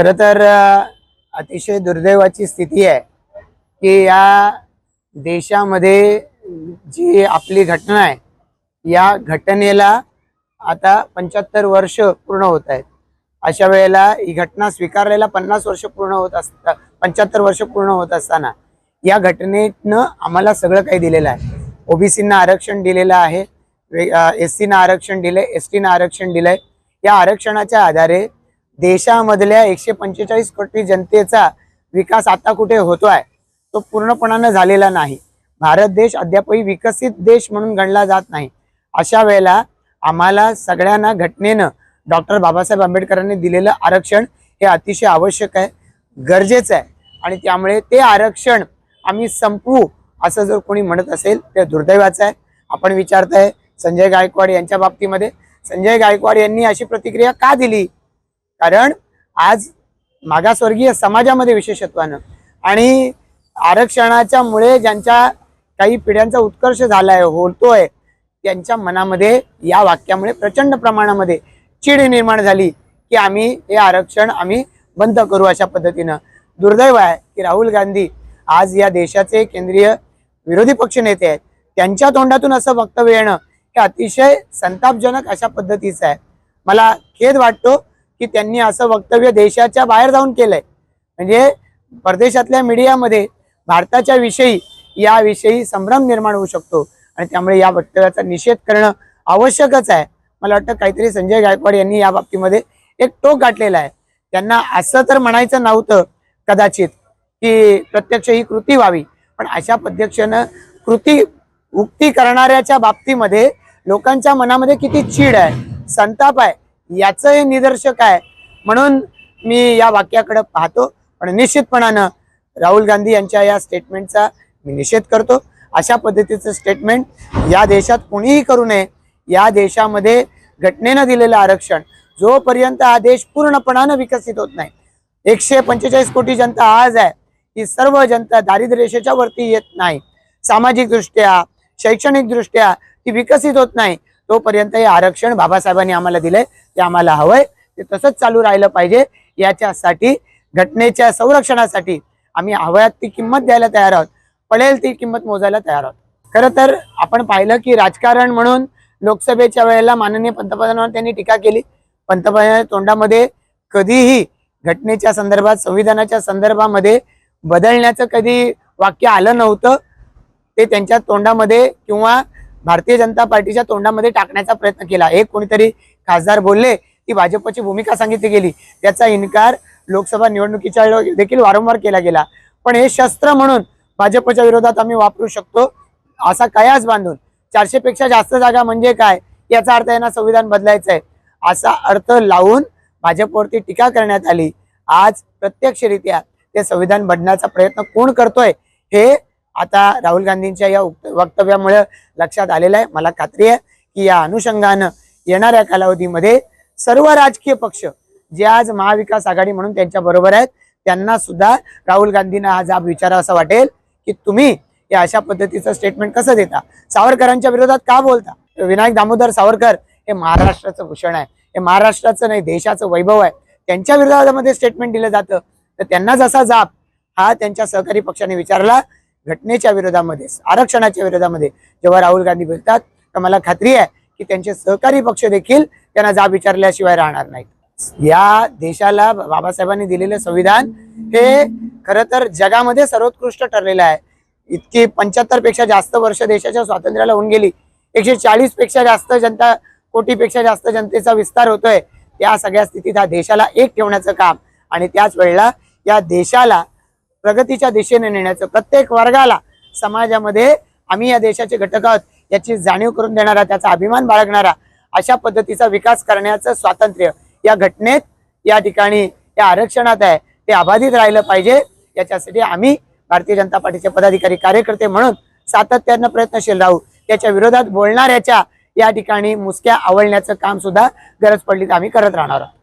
खरं तर अतिशय दुर्दैवाची स्थिती आहे की या देशामध्ये जी आपली घटना आहे या घटनेला आता पंच्याहत्तर वर्ष पूर्ण होत आहेत. अशा वेळेला ही घटना स्वीकारलेला पन्नास वर्ष पूर्ण होत असता पंच्याहत्तर वर्ष पूर्ण होत असताना या घटनेनं आम्हाला सगळं काही दिलेलं आहे. ओबीसींना आरक्षण दिलेलं आहे एस सीनं आरक्षण दिलंय एस टीनं आरक्षण दिलंय. या आरक्षणाच्या आधारे देशामधल्या एकशे पंचेचाळीस कोटी जनतेचा विकास आता कुठे होतोय तो पूर्णपणानं झालेला नाही. भारत देश अद्यापही विकसित देश म्हणून गणला जात नाही. अशा वेळेला आम्हाला सगळ्यांना घटनेनं डॉक्टर बाबासाहेब आंबेडकरांनी दिलेलं आरक्षण हे अतिशय आवश्यक आहे गरजेचं आहे. आणि त्यामुळे ते आरक्षण आम्ही संपवू असं जर कोणी म्हणत असेल ते दुर्दैवाचं आहे. आपण विचारताय संजय गायकवाड यांच्या बाबतीमध्ये. संजय गायकवाड यांनी अशी प्रतिक्रिया का दिली? कारण आज मागासवर्गीय समाजामध्ये विशेषत्वानं आणि आरक्षणाच्या मुळे ज्यांच्या काही पिढ्यांचा उत्कर्ष झालाय होतोय त्यांच्या मनामध्ये या वाक्यामुळे प्रचंड प्रमाणामध्ये चीड निर्माण झाली की आम्ही हे आरक्षण आम्ही बंद करू अशा पद्धतीनं. दुर्दैव आहे की राहुल गांधी आज या देशाचे केंद्रीय विरोधी पक्ष नेते आहेत. त्यांच्या तोंडातून असं वक्तव्य येणं हे अतिशय संतापजनक अशा पद्धतीचं आहे. मला खेद वाटतो की त्यांनी असं वक्तव्य देशाच्या बाहेर जाऊन केलंय. म्हणजे परदेशातल्या मीडियामध्ये भारताच्या विषयी याविषयी संभ्रम निर्माण होऊ शकतो. आणि त्यामुळे या वक्तव्याचा निषेध करणं आवश्यकच आहे. मला वाटतं काहीतरी संजय गायकवाड यांनी या बाबतीमध्ये एक टोक गाठलेला आहे. त्यांना असं तर म्हणायचं नव्हतं कदाचित की प्रत्यक्ष ही कृती व्हावी. पण अशा पद्धतीनं कृती उक्ती करणाऱ्याच्या बाबतीमध्ये लोकांच्या मनामध्ये किती चीड आहे संताप आहे. याचं हे निदर्शक आहे. म्हणून मी या वाक्याकडे पाहतो. पण निश्चितपणानं राहुल गांधी यांच्या या स्टेटमेंटचा मी निषेध करतो. अशा पद्धतीचं स्टेटमेंट या देशात कोणीही करू नये. या देशामध्ये घटनेनं दिलेलं आरक्षण जोपर्यंत हा देश पूर्णपणानं विकसित होत नाही. एकशे पंचेचाळीस कोटी जनता आज आहे. ही सर्व जनता दारिद्र्यरेषेच्या वरती येत नाही. सामाजिकदृष्ट्या शैक्षणिकदृष्ट्या ती विकसित होत नाही. तोपर्यंत हे आरक्षण बाबासाहेबांनी आम्हाला दिलंय ते आम्हाला हवंय. ते तसंच चालू राहिलं पाहिजे. याच्यासाठी घटनेच्या संरक्षणासाठी आम्ही हव्यात ती किंमत द्यायला तयार आहोत. पडेल ती किंमत मोजायला तयार आहोत. खरं तर आपण पाहिलं की राजकारण म्हणून लोकसभेच्या वेळेला माननीय पंतप्रधानांवर त्यांनी टीका केली. पंतप्रधान तोंडामध्ये कधीही घटनेच्या संदर्भात संविधानाच्या संदर्भामध्ये बदलण्याचं कधी वाक्य आलं नव्हतं. ते त्यांच्या तोंडामध्ये किंवा भारतीय जनता पार्टीच्या तोंडामध्ये टाकण्याचा प्रयत्न केला. एक कोणीतरी खासदार बोलले की भाजपची भूमिका सांगितली गेली. त्याचा इन्कार लोकसभा निवडणुकीच्या देखील वारंवार केला गेला. पण हे शस्त्र म्हणून भाजपच्या विरोधात आम्ही वापरू शकतो असा कयास बांधून. चारशे पेक्षा जास्त जागा म्हणजे काय? याचा अर्थ यांना संविधान बदलायचं आहे असा अर्थ लावून भाजपवरती टीका करण्यात आली. आज प्रत्यक्षरित्या ते संविधान बदलण्याचा प्रयत्न कोण करतोय हे आता राहुल गांधींच्या या उक्त- वक्तव्यामुळे लक्षात आलेलं आहे. मला खात्री आहे की या अनुषंगानं येणाऱ्या कालावधीमध्ये सर्व राजकीय पक्ष जे आज महाविकास आघाडी म्हणून त्यांच्या बरोबर आहेत त्यांना सुद्धा राहुल गांधींना हा जाब विचारा असं वाटेल की तुम्ही या अशा पद्धतीचं स्टेटमेंट कसं देता? सावरकरांच्या विरोधात का बोलता? विनायक दामोदर सावरकर हे महाराष्ट्राचं भूषण आहे. हे महाराष्ट्राचं नाही देशाचं वैभव आहे. त्यांच्या विरोधामध्ये स्टेटमेंट दिलं जातं. तर त्यांना जसा जाब हा त्यांच्या सहकारी पक्षाने विचारला. घटनेच्या विरोधामध्ये आरक्षणाच्या विरोधामध्ये जेव्हा राहुल गांधी बोलतात तर मला खात्री आहे की त्यांचे सहकारी पक्ष देखील त्यांना जाब विचारल्याशिवाय राहणार नाहीत. या देशाला बाबासाहेबांनी दिलेलं संविधान हे खरं तर जगामध्ये सर्वोत्कृष्ट ठरलेलं आहे. इतकी पंच्याहत्तरपेक्षा जास्त वर्ष देशाच्या स्वातंत्र्याला होऊन गेली. एकशे चाळीसपेक्षा जास्त जनता कोटीपेक्षा जास्त जनतेचा विस्तार होतोय. या सगळ्या स्थितीत हा देशाला एक ठेवण्याचं काम आणि त्याच वेळेला या देशाला प्रगतीच्या दिशेने नेण्याचं. प्रत्येक वर्गाला समाजामध्ये आम्ही या देशाचे घटक आहोत याची जाणीव करून देणारा त्याचा अभिमान बाळगणारा अशा पद्धतीचा विकास करण्याचं स्वातंत्र्य या घटनेत या ठिकाणी या आरक्षणात आहे. ते अबाधित राहिलं पाहिजे. याच्यासाठी आम्ही भारतीय जनता पार्टीचे पदाधिकारी कार्यकर्ते म्हणून सातत्यानं प्रयत्नशील राहू. त्याच्या विरोधात बोलणाऱ्याच्या या ठिकाणी मुसक्या आवळण्याचं काम सुद्धा गरज पडली तर आम्ही करत राहणार आहोत.